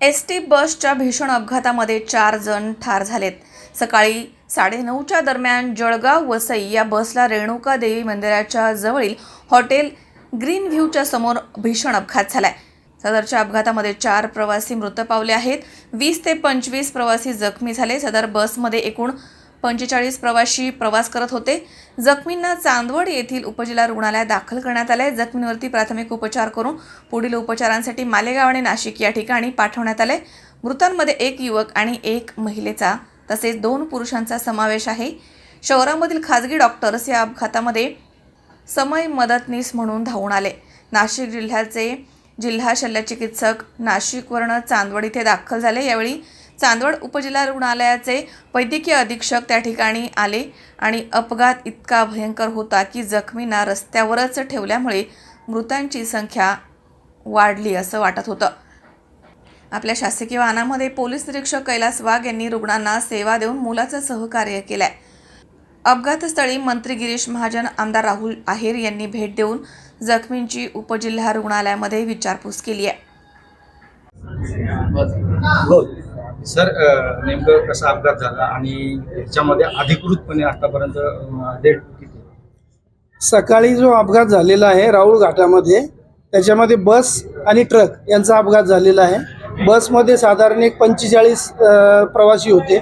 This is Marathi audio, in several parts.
एस टी बसच्या भीषण अपघातामध्ये चार जण ठार झालेत. सकाळी साडेनऊच्या दरम्यान जळगाव वसई या बसला रेणुका देवी मंदिराच्या जवळील हॉटेल ग्रीन व्ह्यूच्या समोर भीषण अपघात झालाय. सदरच्या अपघातामध्ये चार प्रवासी मृत पावले आहेत. वीस ते पंचवीस प्रवासी जखमी झाले. सदर बसमध्ये एकूण पंचेचाळीस प्रवाशी प्रवास करत होते. जखमींना चांदवड येथील उपजिल्हा रुग्णालयात दाखल करण्यात आले जखमींवरती प्राथमिक उपचार करून पुढील उपचारांसाठी मालेगाव आणि नाशिक या ठिकाणी पाठवण्यात आले मृतांमध्ये एक युवक आणि एक महिलेचा तसेच दोन पुरुषांचा समावेश आहे. शहरामधील खाजगी डॉक्टर्स या अपघातामध्ये समय मदतनीस म्हणून धावून आले. नाशिक जिल्ह्याचे जिल्हा शल्यचिकित्सक नाशिकवर्ण चांदवड इथे दाखल झाले. यावेळी चांदवड उपजिल्हा रुग्णालयाचे वैद्यकीय अधीक्षक त्या ठिकाणी आले आणि अपघात इतका भयंकर होता की जखमींना रस्त्यावरच ठेवल्यामुळे मृतांची संख्या वाढली असं वाटत होतं. आपल्या शासकीय वाहनामध्ये पोलीस निरीक्षक कैलास वाघ यांनी रुग्णांना सेवा देऊन मुलाचं सहकार्य केलंय. अपघातस्थळी मंत्री गिरीश महाजन आमदार राहुल आहेर यांनी भेट देऊन जखमींची उपजिल्हा रुग्णालयामध्ये विचारपूस केली आहे. सर नेमकं कसा अपघात झाला आणि याच्यामध्ये अधिकृतपणे आतापर्यंत डेट किती सकाळी जो अपघात झालेला आहे राऊळ घाटामध्ये त्याच्यामध्ये बस आणि ट्रक यांचा अपघात झालेला आहे. बसमध्ये साधारण एक पंचेचाळीस प्रवासी होते.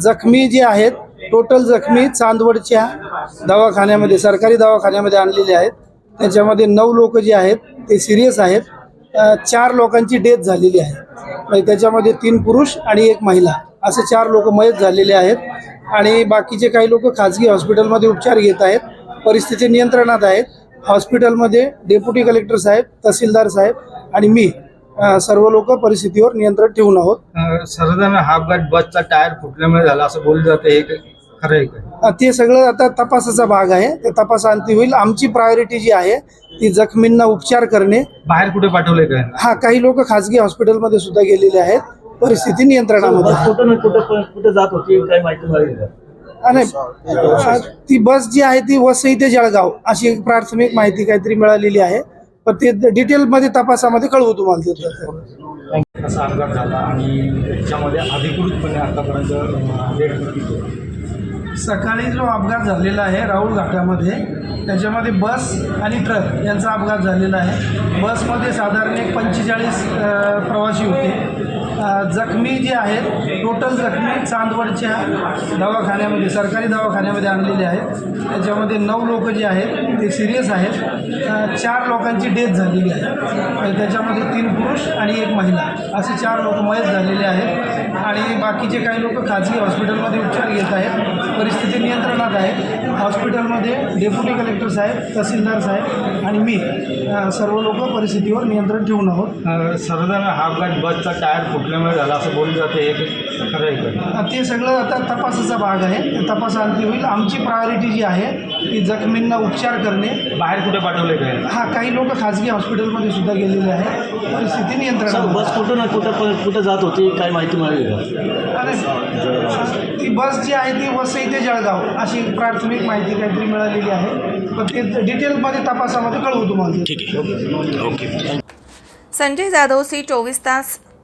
जखमी जे आहेत टोटल जखमी चांदवडच्या दवाखान्यामध्ये सरकारी दवाखान्यामध्ये आणलेले आहेत. त्याच्यामध्ये नऊ लोक जे आहेत ते सिरियस आहेत. चार लोकांची डेथ झालेली आहे. त्याच्यामध्ये तीन पुरुष आणि एक महिला. असे चार लोक मयत झालेले आहेत. आणि बाकीचे काही लोक खाजगी हॉस्पिटलमध्ये उपचार घेत आहेत. परिस्थिती नियंत्रणात आहेत. हॉस्पिटलमध्ये डेप्युटी कलेक्टर साहेब तहसीलदार साहेब आणि मी सर्व लोक परिस्थितीवर नियंत्रण ठेवून आहोत. सर्वजण हा अपघात बसचा टायर फुटल्यामुळे झाला असं बोललं जातं. हे खरं आहे का? ते सगळं आता तपासाचा भाग आहे. ते तपासांती होईल. आमची प्रायोरिटी जी आहे ती जखमींना उपचार करणे. बाहेर कुठे पाठवलंय काय? हा काही लोक खाजगी हॉस्पिटलमध्ये सुद्धा गेलेले आहेत. परिस्थिती नियंत्रणामध्ये. कुठं जात होती काही माहिती ती बस जी आहे ती वसई ते जळगाव अशी एक प्राथमिक माहिती काहीतरी मिळालेली आहे. पण ते डिटेलमध्ये तपासामध्ये कळवू तुम्हाला तिथं अपघात झाला आणि याच्यामध्ये अधिकृतपणे आतापर्यंत सकाळी जो अपघात झालेला आहे राहुल घाटामध्ये त्याच्यामध्ये बस आणि ट्रक यांचा अपघात झालेला आहे. बसमध्ये साधारण एक पंचेचाळीस प्रवासी होते. जखमी जे आहेत टोटल जखमी चांदवडच्या दवाखान्यामध्ये सरकारी दवाखान्यामध्ये आणलेले आहेत. त्याच्यामध्ये नऊ लोक जे आहेत ते सिरियस आहेत. चार लोकांची डेथ झालेली आहे. त्याच्यामध्ये तीन पुरुष आणि एक महिला. असे चार लोक मयत झालेले आहेत. आणि बाकीचे काही लोक खाजगी हॉस्पिटलमध्ये उपचार घेत आहेत. परिस्थिती नियंत्रणात आहे. हॉस्पिटलमध्ये डेप्युटी कलेक्टर साहेब तहसीलदार साहेब आणि मी सर्व लोक परिस्थितीवर नियंत्रण ठेवून आहोत. सर्वजण हा अपघात बसचा टायर फुटल्यामुळे झाला असं बोललं जातं हे काय खरं आहे ते सगळं आता तपासाचा भाग आहे. ते तपासांती होईल. आमची प्रायोरिटी जी आहे ती जखमींना उपचार करणे. बाहेर कुठे पाठवलंय काय? हा काही लोक खाजगी हॉस्पिटलमध्ये सुद्धा गेलेले आहेत. परिस्थिती सर नियंत्रणात बस कुठं ना कुठं कुठं जात होती काही माहिती मिळाली का? आणि ती बस जी आहे ती वसई ते जळगाव. अशी प्राथमिक माहिती काहीतरी मिळालेली आहे. पण ते डिटेलमध्ये तपासामध्ये कळवू तुम्हाला. संजय जाधव सी चोवीस तास